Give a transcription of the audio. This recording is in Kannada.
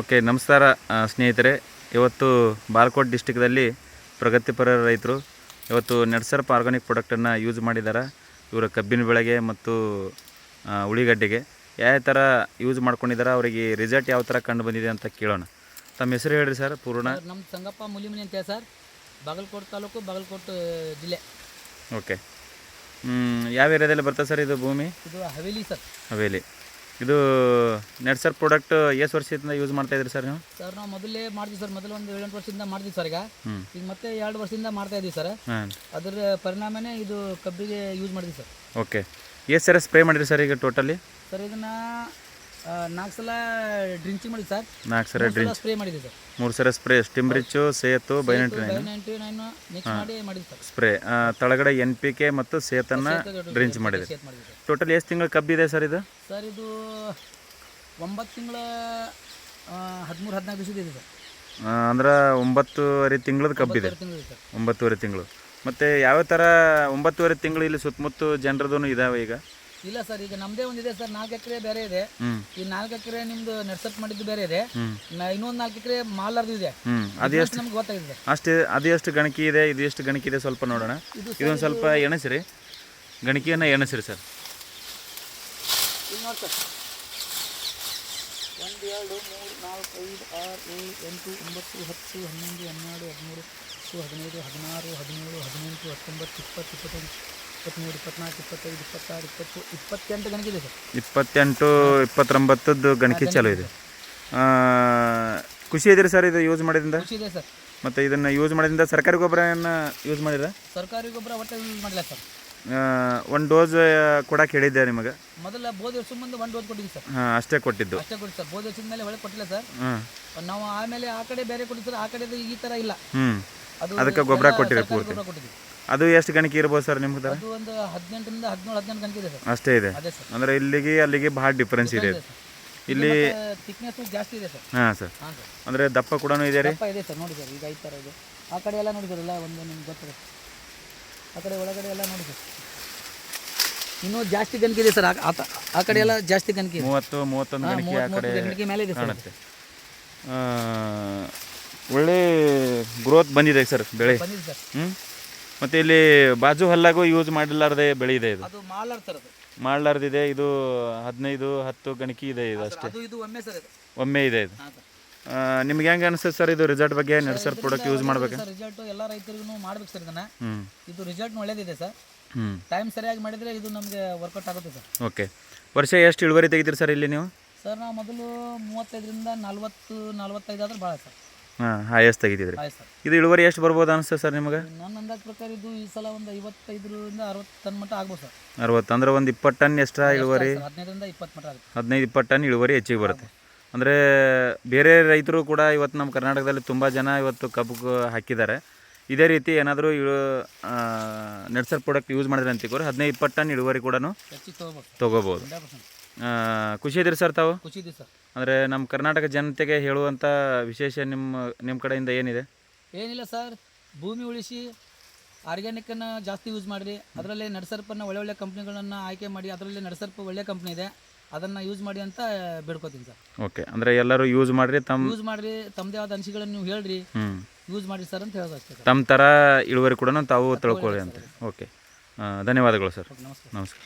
ಓಕೆ ನಮಸ್ಕಾರ ಸ್ನೇಹಿತರೆ. ಇವತ್ತು ಬಾಲ್ಕೋಟ್ ಡಿಸ್ಟಿಕ್ದಲ್ಲಿ ಪ್ರಗತಿಪರ ರೈತರು ಇವತ್ತು ನೆಟ್ಸರ್ಪ್ ಆರ್ಗಾನಿಕ್ ಪ್ರಾಡಕ್ಟನ್ನು ಯೂಸ್ ಮಾಡಿದ್ದಾರೆ ಇವರ ಕಬ್ಬಿನ ಬೆಳೆಗೆ ಮತ್ತು ಉಳಿಗಡ್ಡೆಗೆ. ಯಾವ ಥರ ಯೂಸ್ ಮಾಡ್ಕೊಂಡಿದ್ದಾರೆ ಅವರಿಗೆ ರಿಸಲ್ಟ್ ಯಾವ ಥರ ಕಂಡು ಬಂದಿದೆ ಅಂತ ಕೇಳೋಣ. ತಮ್ಮ ಹೆಸರು ಹೇಳಿರಿ ಸರ್ ಪೂರ್ಣ. ನಮ್ಮ ಸಂಗಪ್ಪ ಮುಲಿಮನಿ ಅಂತ ಸರ್. ಬಾಗಲಕೋಟೆ ತಾಲೂಕು ಬಾಗಲಕೋಟೆ ಜಿಲ್ಲೆ. ಓಕೆ ಯಾವ ಏರಿಯಾದಲ್ಲಿ ಬರ್ತದೆ ಸರ್ ಇದು ಭೂಮಿ? ಇದು ಹವೇಲಿ ಸರ್. ಹವೇಲಿ. ಇದು ನೆಟ್ಸರ್ ಪ್ರಾಡಕ್ಟ್ ಎಷ್ಟು ವರ್ಷದಿಂದ ಯೂಸ್ ಮಾಡ್ತಾ ಇದ್ರಿ ಸರ್ ನೀವು? ಸರ್ ನಾವು ಮೊದಲೇ ಮಾಡ್ತೀವಿ ಸರ್ ಮೊದಲು ಒಂದು ಏಳೆಂಟು ವರ್ಷದಿಂದ ಮಾಡ್ತೀವಿ ಸರ್ ಈಗ. ಈಗ ಮತ್ತೆ ಎರಡು ವರ್ಷದಿಂದ ಮಾಡ್ತಾ ಇದ್ದೀವಿ ಸರ್. ಅದರ ಪರಿಣಾಮನೇ ಇದು ಕಬ್ಬಿಗೆ ಯೂಸ್ ಮಾಡಿದ್ವಿ ಸರ್. ಓಕೆ ಎಷ್ಟು ಸರ ಸ್ಪ್ರೇ ಮಾಡಿದ್ರಿ ಸರ್ ಈಗ ಟೋಟಲಿ ಸರ್ ಇದನ್ನ ನಾಲ್ಕು ಸಲ ಡ್ರಿಂಚಿಂಗ್ ಮಾಡಿದ್ವಿ ಸರ್. ನಾಲ್ಕು ಸಲ ಡ್ರಿಂಕ್ ಸ್ಪ್ರೇ ಮಾಡಿದ್ವಿ ಸರ್ ಮೂರು ಸಲ ಸ್ಪ್ರೇ ಸ್ಟಿಮ್ರಿಚ್ಚು ಸೇತು ಬೈನಂಟಿ ನೈನ್ ಮಿಕ್ಸ್ ಮಾಡಿ ಮಾಡಿದ್ವಿ ಸರ್. ಸ್ಪ್ರೇ ತಳಗಡೆ ಎನ್ ಪಿ ಕೆ ಮತ್ತು ಸೇತನ್ನು ಡ್ರಿಂಚ್ ಮಾಡಿದೆ. ಟೋಟಲ್ ಎಷ್ಟು ತಿಂಗಳು ಕಬ್ಬಿದೆ ಸರ್ ಇದು? ಸರ್ ಇದು ಒಂಬತ್ತು ತಿಂಗಳ ಹದಿಮೂರು ಹದಿನಾಲ್ಕು ದಿವಸದ ಇದೆ ಸರ್. ಅಂದ್ರೆ ಒಂಬತ್ತುವರೆ ತಿಂಗಳದ ಕಬ್ಬಿದೆ ಒಂಬತ್ತುವರೆ ತಿಂಗಳು. ಮತ್ತು ಯಾವ ಥರ ಒಂಬತ್ತುವರೆ ತಿಂಗಳು ಇಲ್ಲಿ ಸುತ್ತಮುತ್ತ ಜನರದೂ ಇದಾವೆ ಈಗ? ಇಲ್ಲ ಸರ್ ಈಗ ನಮ್ದೇ ಒಂದಿದೆ ಸರ್ ನಾಲ್ಕು ಎಕರೆ ಬೇರೆ ಇದೆ. ಈ ನಾಲ್ಕು ಎಕರೆ ನಿಮ್ದು ನರ್ಸಪ್ ಮಾಡಿದ್ದು ಬೇರೆ ಇದೆ. ನ- ಇನ್ನೊಂದು ನಾಲ್ಕು ಎಕರೆ ಮಾಲರ್ದು ಇದೆ. ಹ್ಞೂ ಅದು ಎಷ್ಟು? ನಮ್ಗೆ ಗೊತ್ತಾಗಿದೆ. ಅಷ್ಟು ಅದು ಎಷ್ಟು ಗಣಕಿ ಇದೆ ಇದು ಎಷ್ಟು ಗಣಕಿ ಇದೆ ಸ್ವಲ್ಪ ನೋಡೋಣ. ಇದು ಇದೊಂದು ಸ್ವಲ್ಪ ಎಣಸಿರಿ. ಗಣಕಿಯನ್ನು ಎಣಸಿರಿ ಸರ್. ಇಲ್ಲಿ ನೋಡಿ ಸರ್. ಒಂದು ಎರಡು ಮೂರು ನಾಲ್ಕು ಐದು ಆರು ಏಳು ಎಂಟು ಒಂಬತ್ತು ಹತ್ತು ಹನ್ನೊಂದು ಹನ್ನೆರಡು ಹದಿಮೂರು ಹತ್ತು ಹದಿನೈದು ಹದಿನಾರು ಹದಿನೇಳು ಹದಿನೆಂಟು ಹತ್ತೊಂಬತ್ತು ಇಪ್ಪತ್ತು ಇಪ್ಪತ್ತೊಂದು. ಇಪ್ಪತ್ತ್ಮೂರು ಇಪ್ಪತ್ನಾಲ್ಕು ಇಪ್ಪತ್ತೈದು ಇಪ್ಪತ್ತಾರು ಇಪ್ಪತ್ತು ಇಪ್ಪತ್ತೆಂಟು ಗಣಕಿದೆ ಸರ್. ಇಪ್ಪತ್ತೆಂಟು ಇಪ್ಪತ್ತೊಂಬತ್ತದ್ದು ಗಣಕಿ ಚಾಲು ಇದೆ. ಖುಷಿ ಇದ್ದೀರಿ ಸರ್ ಇದು ಯೂಸ್ ಮಾಡಿದ್ರಿಂದ? ಖುಷಿ ಇದೆ ಸರ್. ಮತ್ತು ಇದನ್ನು ಯೂಸ್ ಮಾಡಿದ್ರಿಂದ ಸರ್ಕಾರಿ ಗೊಬ್ಬರನ ಯೂಸ್ ಮಾಡಿರ ಸರ್ಕಾರಿ ಗೊಬ್ಬರ ಒಟ್ಟು ಯೂಸ್ ಮಾಡಿಲ್ಲ ಸರ್. ಒಂದು ಡೋಸ್ ಕೊಡಕ್ಕೆ ಹೇಳಿದ್ದೆ ನಿಮಗೆ? ಮೊದಲ ಬೋಧ ವರ್ಷ ಮುಂದೆ ಒಂದು ಡೋಸ್ ಕೊಟ್ಟಿದ್ದೀನಿ ಸರ್. ಹಾಂ ಅಷ್ಟೇ ಕೊಟ್ಟಿದ್ದು. ಅಷ್ಟೇ ಕೊಡಿ ಸರ್. ಬೋಧಿ ವರ್ಷದ ಮೇಲೆ ಒಳಗೆ ಕೊಟ್ಟಿಲ್ಲ ಸರ್. ನಾವು ಆಮೇಲೆ ಆ ಕಡೆ ಬೇರೆ ಕೊಟ್ಟಿದ್ದು ಆ ಕಡೆ ಈ ಥರ ಇಲ್ಲ. ಹ್ಞೂ ಅದು ಅದಕ್ಕೆ ಗೊಬ್ಬರ ಕೊಟ್ಟಿರಿ ಪೂರ್ತಿ. ಅದು ಎಷ್ಟು ಗಣಕಿ ಇರ್ಬೋದು ಸರ್ ನಿಮ್ಗೆ ಅದು ಒಂದು ಹದಿನೆಂಟರಿಂದ ಹದಿನೇಳು ಹದಿನೆಂಟು ಗಂಟೆ ಇದೆ ಸರ್. ಅಷ್ಟೇ ಇದೆ. ಅಂದ್ರೆ ಸರ್. ಅಂದರೆ ಇಲ್ಲಿಗೆ ಅಲ್ಲಿಗೆ ಭಾಳ ಡಿಫ್ರೆನ್ಸ್ ಇದೆ ಇಲ್ಲಿ ತಿಕ್ನೆಸ್ ಜಾಸ್ತಿ ಇದೆ ಸರ್. ಹಾಂ ಸರ್. ಹಾಂ ಸರ್. ಅಂದರೆ ದಪ್ಪ ಕೂಡ ಇದೆ ರೀ? ದಪ್ಪ ಇದೆ ಸರ್ ನೋಡಿ ಸರ್ ಈಗ ಐದು ಥರ ಇದೆ. ಆ ಕಡೆ ಎಲ್ಲ ನೋಡಿ ಸರ್ ಎಲ್ಲ ಒಂದು ನಿಮ್ಗೆ ಗೊತ್ತಿದೆ ಆ ಕಡೆ ಒಳಗಡೆ ಎಲ್ಲ ನೋಡಿ ಸರ್. ಇನ್ನೂ ಜಾಸ್ತಿ ಗಣಕಿ ಇದೆ ಸರ್ ಆ- ಕಡೆ ಎಲ್ಲ ಜಾಸ್ತಿ ಗಣಕಿ ಮೂವತ್ತು ಮೂವತ್ತೊಂದು ಗಣಕಿ ಆ ಕಡೆ ಗಣಕಿ ಮೇಲೆ ಇದೆ ಸರ್. ಕಾಣುತ್ತೆ. ಆ, ಒಳ್ಳೆ ಗ್ರೋತ್ ಬಂದಿದೆ ಸರ್ ಬೆಳೆ. ಬಂದಿದೆ ಸರ್. ಹ್ಞೂ ಮತ್ತು ಇಲ್ಲಿ ಬಾಜು ಹಲ್ಲಾಗೂ ಯೂಸ್ ಮಾಡಲಾರ್ದೆ ಬೆಳೆ ಇದೆ ಇದು. ಅದು ಮಾಲಾರ್ ಮಾಡಲಾರ್ದಿದೆ ಇದು ಹದಿನೈದು ಹತ್ತು ಗಣಕಿ ಇದೆ ಇದು ಅಷ್ಟೇ. ಅದು ಇದು ಒಮ್ಮೆ ಸರ್ ಇದು. ಒಮ್ಮೆ ಇದೆ ಇದು. ಹಾಂ ಸರ್. ಆ, ನಿಮ್ಗೆ ಹೆಂಗೆ ಅನಿಸ್ತದೆ ಸರ್ ಇದು ರಿಸಲ್ಟ್ ಬಗ್ಗೆ ನರ್ಸರ್ ಪ್ರಾಡಕ್ಟ್ ಯೂಸ್ ಮಾಡ್ಬೇಕು? ಸರ್ ರಿಸಲ್ಟು ಎಲ್ಲ ರೈತರಿಗೂ ಮಾಡ್ಬೇಕು ಸರ್ ಇದನ್ನ. ಹ್ಞೂ ಇದು ರಿಸಲ್ಟ್ ಒಳ್ಳೇದಿದೆ ಸರ್. ಹ್ಞೂ ಟೈಮ್ ಸರಿಯಾಗಿ ಮಾಡಿದ್ರೆ ಇದು ನಮಗೆ ವರ್ಕೌಟ್ ಆಗುತ್ತೆ ಸರ್. ಓಕೆ. ವರ್ಷ ಎಷ್ಟು ಇಳುವರಿ ತೆಗಿತೀರಿ ಸರ್ ಇಲ್ಲಿ ನೀವು? ಸರ್ ನಾವು ಮೊದಲು ಮೂವತ್ತೈದರಿಂದ ನಲ್ವತ್ತು ನಲ್ವತ್ತೈದು ಆದ್ರೆ ಭಾಳ ಸರ್. ಹಾಂ ಹಾಯೆಸ್ಟ್ ತೆಗಿತಿದ್ರಿ. ಆಯ್ತು ಸರ್ ಇದು ಇಳುವರಿ ಎಷ್ಟು ಬರ್ಬೋದು ಅನಿಸ್ತದೆ ಸರ್ ನಿಮಗೆ? ನನ್ನ ಅಂದಾಜ ಪ್ರಕಾರ ಇದು ಈ ಸಲ ಒಂದು ಐವತ್ತೈದರಿಂದ ಅರವತ್ತು ಟನ್ ಮಟ್ಟ ಆಗ್ಬೋದು ಸರ್. ಅರವತ್ತು ಅಂದ್ರೆ ಒಂದು ಇಪ್ಪತ್ತು ಟನ್ ಎಕ್ಸ್ಟ್ರಾ ಇಳುವರಿ? ಸರ್ ಹದಿನೈದರಿಂದ ಇಪ್ಪತ್ತು ಮಟ್ಟ ಆಗುತ್ತೆ. ಹದಿನೈದು ಇಪ್ಪತ್ತು ಟನ್ ಇಳುವರಿ ಹೆಚ್ಚಿಗೆ ಬರುತ್ತೆ. ಅಂದರೆ ಬೇರೆ ರೈತರು ಕೂಡ ಇವತ್ತು ನಮ್ಮ ಕರ್ನಾಟಕದಲ್ಲಿ ತುಂಬ ಜನ ಇವತ್ತು ಕಬ್ಬು ಹಾಕಿದ್ದಾರೆ. ಇದೇ ರೀತಿ ಏನಾದರೂ ಇಳು ನೆಟ್ಸರ್ ಪ್ರಾಡಕ್ಟ್ ಯೂಸ್ ಮಾಡಿದ್ರೆ ಅಂತಿಕೋರು ಹದಿನೈದು ಇಪ್ಪತ್ತು ಟನ್ ಇಳುವರಿ ಕೂಡ ಹೆಚ್ಚಿಗೆ ತೊಗೋಬೋದು. ತೊಗೋಬೋದು. Hundred percent. ಆ, ಖುಷಿ ಇದ್ದೀರಿ ಸರ್ ತಾವು? ಖುಷಿ ಇದೆ ಸರ್. ಅಂದರೆ ನಮ್ಮ ಕರ್ನಾಟಕ ಜನತೆಗೆ ಹೇಳುವಂಥ ವಿಶೇಷ ನಿಮ್ಮ ನಿಮ್ಮ ಕಡೆಯಿಂದ ಏನಿದೆ? ಏನಿಲ್ಲ ಸರ್. ಭೂಮಿ ಉಳಿಸಿ ಆರ್ಗ್ಯಾನಿಕ್ಕನ್ನು ಜಾಸ್ತಿ ಯೂಸ್ ಮಾಡಿರಿ. ಅದರಲ್ಲಿ ನಡ್ಸರ್ಪನ್ನು ಒಳ್ಳೆ ಒಳ್ಳೆ ಕಂಪ್ನಿಗಳನ್ನು ಆಯ್ಕೆ ಮಾಡಿ ಅದರಲ್ಲಿ ನಡ್ಸರ್ಪ ಒಳ್ಳೆ ಕಂಪ್ನಿ ಇದೆ. ಅದನ್ನು ಯೂಸ್ ಮಾಡಿ ಅಂತ ಬೇಡ್ಕೋತೀನಿ ಸರ್. ಓಕೆ ಅಂದರೆ ಎಲ್ಲರೂ ಯೂಸ್ ಮಾಡಿರಿ ತಮ್ಮ ಯೂಸ್ ಮಾಡಿರಿ ತಮ್ಮದೇ ಆದ ಅನಿಸಿಕೆಗಳನ್ನು ನೀವು ಹೇಳ್ರಿ. ಯೂಸ್ ಮಾಡಿ ಸರ್ ಅಂತ ಹೇಳೋದು ಅಷ್ಟೇ ಸರ್. ತಮ್ಮ ಥರ ಇಳುವರಿ ಕೂಡ ತಾವು ತಿಳ್ಕೊಳ್ಳಿ ಅಂತ. ಓಕೆ ಧನ್ಯವಾದಗಳು ಸರ್. ನಮಸ್ಕಾರ. ನಮಸ್ಕಾರ.